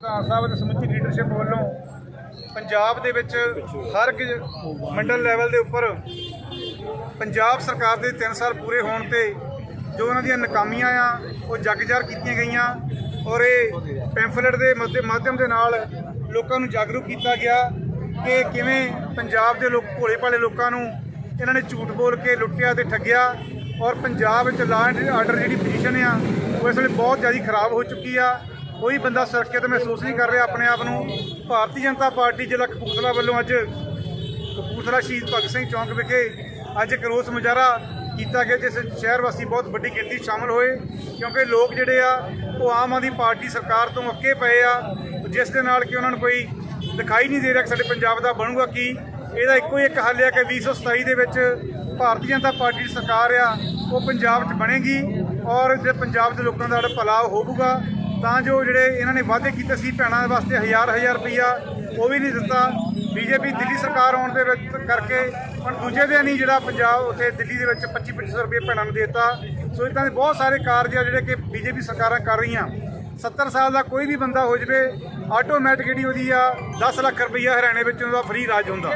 ਪ੍ਰਧਾਨ ਸਾਹਿਬ ਅਤੇ ਸਮੁੱਚੀ ਲੀਡਰਸ਼ਿਪ ਵੱਲੋਂ ਪੰਜਾਬ ਦੇ ਵਿੱਚ ਹਰ ਇੱਕ ਮੰਡਲ ਲੈਵਲ ਦੇ ਉੱਪਰ ਪੰਜਾਬ ਸਰਕਾਰ ਦੇ 3 ਸਾਲ ਪੂਰੇ ਹੋਣ ਤੇ ਜੋ ਉਹਨਾਂ ਦੀਆਂ ਨਕਾਮੀਆਂ ਆ, ਉਹ ਜਗਜਾਰ ਕੀਤੀਆਂ ਗਈਆਂ ਔਰ ਇਹ ਪੈਂਫਲੇਟ ਦੇ ਮਾਧਿਅਮ ਦੇ ਨਾਲ ਲੋਕਾਂ ਨੂੰ ਜਾਗਰੂਕ ਕੀਤਾ ਗਿਆ ਕਿ ਕਿਵੇਂ ਪੰਜਾਬ ਦੇ ਲੋਕ ਭੋਲੇ ਭਾਲੇ ਲੋਕਾਂ ਨੂੰ ਇਹਨਾਂ ਨੇ ਝੂਠ ਬੋਲ ਕੇ ਲੁੱਟਿਆ ਤੇ ਠੱਗਿਆ ਔਰ ਪੰਜਾਬ ਵਿੱਚ ਲਾਅ ਐਂਡ ਆਰਡਰ ਜਿਹੜੀ ਪੋਜੀਸ਼ਨ ਆ, ਉਹ ਇਸ ਵੇਲੇ ਬਹੁਤ ਜ਼ਿਆਦਾ ਖਰਾਬ ਹੋ ਚੁੱਕੀ ਆ। ਕੋਈ ਬੰਦਾ ਸੁਰੱਖਿਅਤ ਮਹਿਸੂਸ ਨਹੀਂ ਕਰ ਰਿਹਾ ਆਪਣੇ ਆਪ ਨੂੰ। ਭਾਰਤੀ ਜਨਤਾ ਪਾਰਟੀ ਜ਼ਿਲ੍ਹਾ ਕਪੂਰਥਲਾ ਵੱਲੋਂ ਅੱਜ ਕਪੂਰਥਲਾ ਸ਼ਹੀਦ ਭਗਤ ਸਿੰਘ ਚੌਂਕ ਵਿਖੇ ਅੱਜ ਇੱਕ ਰੋਸ ਮੁਜ਼ਾਹਰਾ ਕੀਤਾ ਗਿਆ, ਜਿਸ ਸ਼ਹਿਰ ਵਾਸੀ ਬਹੁਤ ਵੱਡੀ ਗਿਣਤੀ 'ਚ ਸ਼ਾਮਲ ਹੋਏ, ਕਿਉਂਕਿ ਲੋਕ ਜਿਹੜੇ ਆ, ਉਹ ਆਮ ਆਦਮੀ ਪਾਰਟੀ ਸਰਕਾਰ ਤੋਂ ਅੱਕੇ ਪਏ ਆ, ਜਿਸ ਦੇ ਨਾਲ ਕਿ ਉਹਨਾਂ ਨੂੰ ਕੋਈ ਦਿਖਾਈ ਨਹੀਂ ਦੇ ਰਿਹਾ ਕਿ ਸਾਡੇ ਪੰਜਾਬ ਦਾ ਬਣੂਗਾ ਕੀ। ਇਹਦਾ ਇੱਕੋ ਹੀ ਇੱਕ ਹੱਲ ਹੈ ਕਿ 2027 ਦੇ ਵਿੱਚ ਭਾਰਤੀ ਜਨਤਾ ਪਾਰਟੀ ਦੀ ਸਰਕਾਰ ਆ, ਉਹ ਪੰਜਾਬ 'ਚ ਬਣੇਗੀ ਔਰ ਜੇ ਪੰਜਾਬ ਦੇ ਲੋਕਾਂ ਦਾ ਜਿਹੜਾ ਭਲਾ ਹੋਊਗਾ ਤਾਂ ਜੋ ਜਿਹੜੇ ਇਹਨਾਂ ਨੇ ਵਾਅਦੇ ਕੀਤੇ ਸੀ ਭੈਣਾਂ ਦੇ ਵਾਸਤੇ ਹਜ਼ਾਰ ਹਜ਼ਾਰ ਰੁਪਈਆ, ਉਹ ਵੀ ਨਹੀਂ ਦਿੱਤਾ। ਬੀਜੇਪੀ ਦਿੱਲੀ ਸਰਕਾਰ ਆਉਣ ਦੇ ਵਿੱਚ ਕਰਕੇ, ਹੁਣ ਦੂਜੇ ਦਿਨ ਹੀ ਜਿਹੜਾ ਪੰਜਾਬ ਉੱਥੇ ਦਿੱਲੀ ਦੇ ਵਿੱਚ 25 25 ਰੁਪਏ ਭੈਣਾਂ ਨੂੰ ਦੇਤਾ। ਸੋ ਇਦਾਂ ਦੇ ਬਹੁਤ ਸਾਰੇ ਕਾਰਜ ਆ ਜਿਹੜੇ ਕਿ ਬੀਜੇਪੀ ਸਰਕਾਰਾਂ ਕਰ ਰਹੀਆਂ। 70 ਸਾਲ ਦਾ ਕੋਈ ਵੀ ਬੰਦਾ ਹੋ ਜਵੇ ਆਟੋਮੈਟਿਕਲੀ ਉਹਦੀ ਆ 10 ਲੱਖ ਰੁਪਈਆ ਹਰਿਆਣੇ ਵਿੱਚ ਉਹਦਾ ਫ੍ਰੀ ਰਾਜ ਹੁੰਦਾ।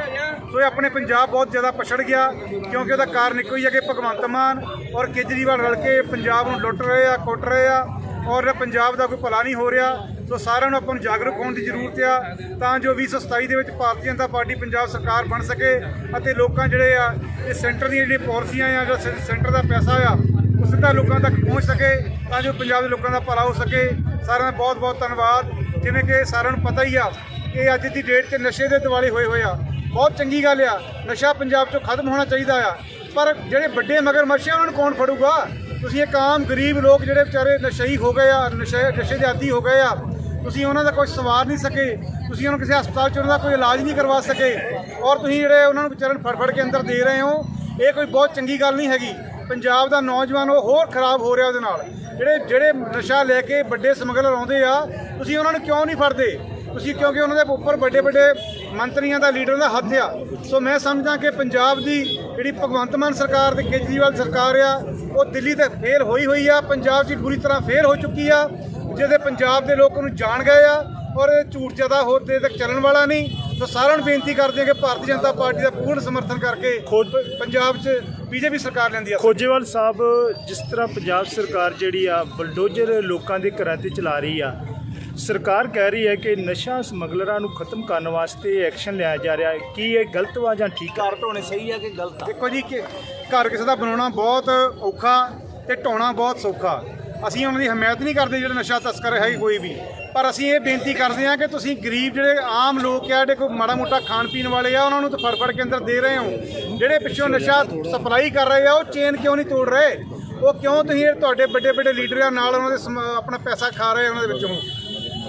ਸੋ ਇਹ ਆਪਣੇ ਪੰਜਾਬ ਬਹੁਤ ਜ਼ਿਆਦਾ ਪਛੜ ਗਿਆ, ਕਿਉਂਕਿ ਉਹਦਾ ਕਾਰਨ ਇੱਕੋ ਹੀ ਹੈ ਕਿ ਭਗਵੰਤ ਮਾਨ ਔਰ ਕੇਜਰੀਵਾਲ ਰਲ ਕੇ ਪੰਜਾਬ ਨੂੰ ਲੁੱਟ ਰਹੇ ਆ, ਕੁੱਟ ਰਹੇ ਆ। ਔਰ ਪੰਜਾਬ ਦਾ ਕੋਈ ਭਲਾ ਨਹੀਂ ਹੋ ਰਿਹਾ, ਸੋ ਸਾਰਿਆਂ ਨੂੰ ਆਪਾਂ ਨੂੰ ਜਾਗਰੂਕ ਹੋਣ ਦੀ ਜ਼ਰੂਰਤ ਆ, ਤਾਂ ਜੋ 2027 ਦੇ ਵਿੱਚ ਭਾਰਤੀ ਜਨਤਾ ਪਾਰਟੀ ਪੰਜਾਬ ਸਰਕਾਰ ਬਣ ਸਕੇ ਅਤੇ ਲੋਕਾਂ ਜਿਹੜੇ ਆ, ਇਹ ਸੈਂਟਰ ਦੀਆਂ ਜਿਹੜੀਆਂ ਪਾਲਿਸੀਆਂ ਆ ਜਾਂ ਸੈਂਟਰ ਦਾ ਪੈਸਾ ਆ, ਉਹ ਸਿੱਧਾ ਲੋਕਾਂ ਤੱਕ ਪਹੁੰਚ ਸਕੇ, ਤਾਂ ਜੋ ਪੰਜਾਬ ਦੇ ਲੋਕਾਂ ਦਾ ਭਲਾ ਹੋ ਸਕੇ। ਸਾਰਿਆਂ ਦਾ ਬਹੁਤ ਬਹੁਤ ਧੰਨਵਾਦ। ਜਿਵੇਂ ਕਿ ਸਾਰਿਆਂ ਨੂੰ ਪਤਾ ਹੀ ਆ ਕਿ ਅੱਜ ਦੀ ਡੇਟ 'ਚ ਨਸ਼ੇ ਦੇ ਦਿਵਾਲੇ ਹੋਏ ਹੋਏ ਆ। ਬਹੁਤ ਚੰਗੀ ਗੱਲ ਆ, ਨਸ਼ਾ ਪੰਜਾਬ 'ਚੋਂ ਖਤਮ ਹੋਣਾ ਚਾਹੀਦਾ ਆ, ਪਰ ਜਿਹੜੇ ਵੱਡੇ ਮਗਰ ਮੱਛੇ ਉਹਨਾਂ ਨੂੰ ਕੌਣ ਫੜੂਗਾ? ਤੁਸੀਂ ਇੱਕ ਆਮ ਗਰੀਬ ਲੋਕ ਜਿਹੜੇ ਵਿਚਾਰੇ ਨਸ਼ਈ ਹੋ ਗਏ ਆ, ਨਸ਼ੇ ਨਸ਼ੇ ਦੇ ਆਦੀ ਹੋ ਗਏ ਆ, ਤੁਸੀਂ ਉਹਨਾਂ ਦਾ ਕੋਈ ਸਵਾਰ ਨਹੀਂ ਸਕੇ, ਤੁਸੀਂ ਉਹਨਾਂ ਕਿਸੇ ਹਸਪਤਾਲ 'ਚ ਉਹਨਾਂ ਦਾ ਕੋਈ ਇਲਾਜ ਨਹੀਂ ਕਰਵਾ ਸਕੇ ਔਰ ਤੁਸੀਂ ਜਿਹੜੇ ਉਹਨਾਂ ਨੂੰ ਵਿਚਾਰਨ ਫੜ ਫੜ ਕੇ ਅੰਦਰ ਦੇ ਰਹੇ ਹੋ, ਇਹ ਕੋਈ ਬਹੁਤ ਚੰਗੀ ਗੱਲ ਨਹੀਂ ਹੈਗੀ। ਪੰਜਾਬ ਦਾ ਨੌਜਵਾਨ ਉਹ ਹੋਰ ਖਰਾਬ ਹੋ ਰਿਹਾ ਉਹਦੇ ਨਾਲ। ਜਿਹੜੇ ਜਿਹੜੇ ਨਸ਼ਾ ਲੈ ਕੇ ਵੱਡੇ ਸਮਗਲਰ ਆਉਂਦੇ ਆ, ਤੁਸੀਂ ਉਹਨਾਂ ਨੂੰ ਕਿਉਂ ਨਹੀਂ ਫੜਦੇ? ਤੁਸੀਂ ਕਿਉਂਕਿ ਉਹਨਾਂ ਦੇ ਉੱਪਰ ਵੱਡੇ ਵੱਡੇ ਮੰਤਰੀਆਂ ਦਾ, ਲੀਡਰਾਂ ਦਾ ਹੱਥ ਆ। ਸੋ ਮੈਂ ਸਮਝਦਾ ਕਿ ਪੰਜਾਬ ਦੀ ਜਿਹੜੀ ਭਗਵੰਤ ਮਾਨ ਸਰਕਾਰ ਤੇ ਕੇਜਰੀਵਾਲ ਸਰਕਾਰ ਆ ਉਹ ਦਿੱਲੀ ਤੇ ਫੇਲ ਹੋਈ ਹੋਈ ਆ ਪੰਜਾਬ 'ਚ ਬੁਰੀ ਤਰ੍ਹਾਂ ਫੇਲ ਹੋ ਚੁੱਕੀ ਆ ਜਿਹਦੇ ਪੰਜਾਬ ਦੇ ਲੋਕ ਨੂੰ ਜਾਣ ਗਏ ਆ ਔਰ ਇਹ ਝੂਠ ਜ਼ਿਆਦਾ ਹੋਰ ਦੇ ਤੱਕ ਚੱਲਣ ਵਾਲਾ ਨਹੀਂ। ਸੋ ਸਾਰਿਆਂ ਨੂੰ ਬੇਨਤੀ ਕਰਦੇ ਹਾਂ ਕਿ ਭਾਰਤੀ ਜਨਤਾ ਪਾਰਟੀ ਦਾ ਪੂਰਨ ਸਮਰਥਨ ਕਰਕੇ ਪੰਜਾਬ 'ਚ ਬੀਜੇਪੀ ਸਰਕਾਰ ਲੈਂਦੀ ਆ। ਖੋਜੇਵਾਲ ਸਾਹਿਬ ਜਿਸ ਤਰ੍ਹਾਂ ਪੰਜਾਬ ਸਰਕਾਰ ਜਿਹੜੀ ਆ ਬਲਡੋਜ਼ਰ ਲੋਕਾਂ ਦੇ ਘਰਾਂ ਤੇ ਚਲਾ ਰਹੀ ਆ ਸਰਕਾਰ ਕਹਿ ਰਹੀ ਹੈ ਕਿ ਨਸ਼ਾ ਸਮਗਲਰਾਂ ਨੂੰ ਖਤਮ ਕਰਨ ਵਾਸਤੇ ਐਕਸ਼ਨ ਲਿਆ ਜਾ ਰਿਹਾ ਹੈ। ਕੀ ਇਹ ਗਲਤ ਵਾ ਜਾਂ ਠੀਕ ਆ? ਘਰ ਢੋਣੇ ਸਹੀ ਆ ਕਿ ਗਲਤ ਆ? ਦੇਖੋ ਜੀ ਕਿ ਘਰ ਕਿਸੇ ਦਾ ਬਣਾਉਣਾ ਬਹੁਤ ਔਖਾ ਤੇ ਢਾਉਣਾ ਬਹੁਤ ਸੌਖਾ। ਅਸੀਂ ਉਹਨਾਂ ਦੀ ਹਮਾਇਤ ਨਹੀਂ ਕਰਦੇ ਜਿਹੜੇ ਨਸ਼ਾ ਤਸਕਰ ਹੈ ਕੋਈ ਵੀ। ਪਰ ਅਸੀਂ ਇਹ ਬੇਨਤੀ ਕਰਦੇ ਹਾਂ ਕਿ ਤੁਸੀਂ ਗਰੀਬ ਜਿਹੜੇ ਆਮ ਲੋਕ ਆ ਜਿਹੜੇ ਕੋਈ ਮਾੜਾ ਮੋਟਾ ਖਾਣ ਪੀਣ ਵਾਲੇ ਆ ਉਹਨਾਂ ਨੂੰ ਤਾਂ ਫੜ ਫੜ ਕੇ ਅੰਦਰ ਦੇ ਰਹੇ ਹੋ। ਜਿਹੜੇ ਪਿੱਛੋਂ ਨਸ਼ਾ ਸਪਲਾਈ ਕਰ ਰਹੇ ਆ ਉਹ ਚੇਨ ਕਿਉਂ ਨਹੀਂ ਤੋੜ ਰਹੇ? ਉਹ ਕਿਉਂ ਤੁਸੀਂ ਇਹ ਤੁਹਾਡੇ ਵੱਡੇ ਵੱਡੇ ਲੀਡਰਾਂ ਨਾਲ ਉਹਨਾਂ ਦੇ ਸਮ- ਆਪਣਾ ਪੈਸਾ ਖਾ ਰਹੇ ਉਹਨਾਂ ਦੇ ਵਿੱਚੋਂ?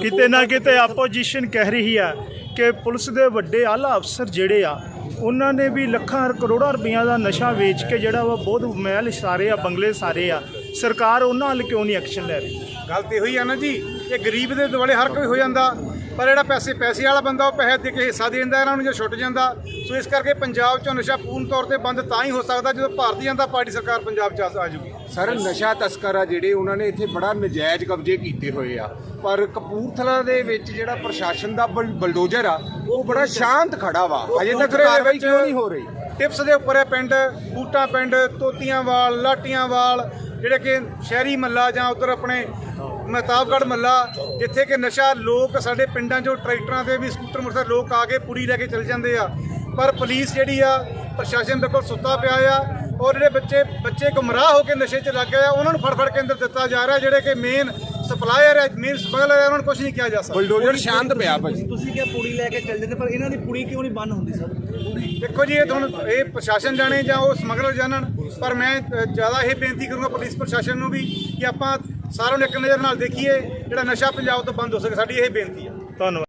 ਕਿਤੇ ਨਾ ਕਿਤੇ ਆਪੋਜੀਸ਼ਨ ਕਹਿ ਰਹੀ ਆ ਕਿ ਪੁਲਿਸ ਦੇ ਵੱਡੇ ਆਲਾ ਅਫਸਰ ਜਿਹੜੇ ਆ, ਉਹਨਾਂ ਨੇ ਵੀ ਲੱਖਾਂ ਕਰੋੜਾਂ ਰੁਪਈਆ ਦਾ ਨਸ਼ਾ ਵੇਚ ਕੇ ਜਿਹੜਾ ਵਾ ਬਹੁਤ ਮਹਿਲ ਸਾਰੇ ਆ, ਬੰਗਲੇ ਸਾਰੇ ਆ। ਸਰਕਾਰ ਉਹਨਾਂ ਵੱਲ ਕਿਉਂ ਨਹੀਂ ਐਕਸ਼ਨ ਲੈ ਰਹੀ? ਗੱਲ ਤੇ ਹੋਈ ਆ ਨਾ ਜੀ, ਇਹ ਗਰੀਬ ਦੇ ਦੁਆਲੇ ਹਰ ਕੋਈ ਹੋ ਜਾਂਦਾ। ਪਰ ਜਿਹੜਾ ਪੈਸੇ ਪੈਸੇ ਵਾਲਾ ਬੰਦਾ ਉਹ ਪੈਸੇ ਦੇ ਕੇ ਹਿੱਸਾ ਦੇ ਦਿੰਦਾ ਇਹਨਾਂ ਨੂੰ ਜੇ ਛੁੱਟ ਜਾਂਦਾ। ਸੋ ਇਸ ਕਰਕੇ ਪੰਜਾਬ 'ਚੋਂ ਨਸ਼ਾ ਪੂਰਨ ਤੌਰ ਤੇ ਬੰਦ ਤਾਂ ਹੀ ਹੋ ਸਕਦਾ ਜਦੋਂ ਭਾਰਤੀ ਜਨਤਾ ਪਾਰਟੀ ਸਰਕਾਰ ਪੰਜਾਬ 'ਚ ਆ ਜਾਊਗੀ ਸਰ ਨਸ਼ਾ ਤਸਕਰ ਆ ਜਿਹੜੇ ਉਹਨਾਂ ਨੇ ਇੱਥੇ ਬੜਾ ਨਜਾਇਜ਼ ਕਬਜ਼ੇ ਕੀਤੇ ਹੋਏ ਆ। ਪਰ ਕਪੂਰਥਲਾ ਦੇ ਵਿੱਚ ਜਿਹੜਾ ਪ੍ਰਸ਼ਾਸਨ ਦਾ ਬਲ- ਬਲਡੋਜ਼ਰ ਆ ਉਹ ਬੜਾ ਸ਼ਾਂਤ ਖੜਾ ਵਾ। ਅਜੇ ਤੱਕ ਕਾਰਵਾਈ ਕਿਉਂ ਨਹੀਂ ਹੋ ਰਹੀ? ਟਿਪਸ ਦੇ ਉੱਪਰ ਹੈ ਪਿੰਡ ਬੂਟਾ ਪਿੰਡ ਤੋਤੀਆਂਵਾਲ ਲਾਟੀਆਂਵਾਲ ਜਿਹੜੇ ਕਿ ਸ਼ਹਿਰੀ ਮੱਲਾ ਜਾਂ ਉਧਰ ਆਪਣੇ ਮਹਿਤਾਬਗੜ੍ਹ ਮੱਲਾ ਜਿੱਥੇ ਕਿ ਨਸ਼ਾ ਲੋਕ ਸਾਡੇ ਪਿੰਡਾਂ 'ਚੋਂ ਟਰੈਕਟਰਾਂ ਤੇ ਵੀ ਸਕੂਟਰ ਮੋਟਰਸਾਈਕਲ ਲੋਕ ਆ ਕੇ ਪੁੜੀ ਲੈ ਕੇ ਚਲ ਜਾਂਦੇ ਆ। ਪਰ ਪੁਲਿਸ ਜਿਹੜੀ ਆ ਪ੍ਰਸ਼ਾਸਨ ਬਿਲਕੁਲ ਸੁੱਤਾ ਪਿਆ ਆ ਔਰ ਜਿਹੜੇ ਬੱਚੇ ਬੱਚੇ ਗੁੰਮਰਾਹ ਹੋ ਕੇ ਨਸ਼ੇ 'ਚ ਲੱਗ ਗਏ ਆ ਉਹਨਾਂ ਨੂੰ ਫੜ ਫੜ ਕੇ ਅੰਦਰ ਦਿੱਤਾ ਜਾ ਰਿਹਾ ਜਿਹੜੇ ਕਿ ਮੇਨ ਸਪਲਾਇਰ ਹੈ ਮੇਨ ਸਮਗਲਰ ਹੈ ਉਹਨਾਂ ਨੂੰ ਕੁਝ ਨਹੀਂ ਕਿਹਾ ਜਾ ਸਕਦਾ। ਬਲਡੋਜ਼ਰ ਸ਼ਾਂਤ ਪਿਆ ਭਾਜੀ ਤੁਸੀਂ ਕਿਹਾ ਪੁੜੀ ਲੈ ਕੇ ਚੱਲ ਜਾਂਦੇ ਪਰ ਇਹਨਾਂ ਦੀ ਪੁੜੀ ਕਿਉਂ ਨਹੀਂ ਬੰਦ ਹੁੰਦੀ ਸਰ? ਦੇਖੋ ਜੀ ਇਹ ਤੁਹਾਨੂੰ ਇਹ ਪ੍ਰਸ਼ਾਸਨ ਜਾਣੇ ਜਾਂ ਉਹ ਸਮਗਲਰ ਜਾਣਨ ਪਰ ਮੈਂ ਜ਼ਿਆਦਾ ਇਹ ਬੇਨਤੀ ਕਰੂੰਗਾ ਪੁਲਿਸ ਪ੍ਰਸ਼ਾਸਨ ਨੂੰ ਵੀ ਕਿ ਆਪਾਂ ਸਾਰਿਆਂ ਨੂੰ ਇੱਕ ਨਜ਼ਰ ਨਾਲ ਦੇਖੀਏ ਜਿਹੜਾ ਨਸ਼ਾ ਪੰਜਾਬ ਤੋਂ ਬੰਦ ਹੋ ਸਕੇ, ਸਾਡੀ ਇਹ ਬੇਨਤੀ ਹੈ ਧੰਨਵਾਦ।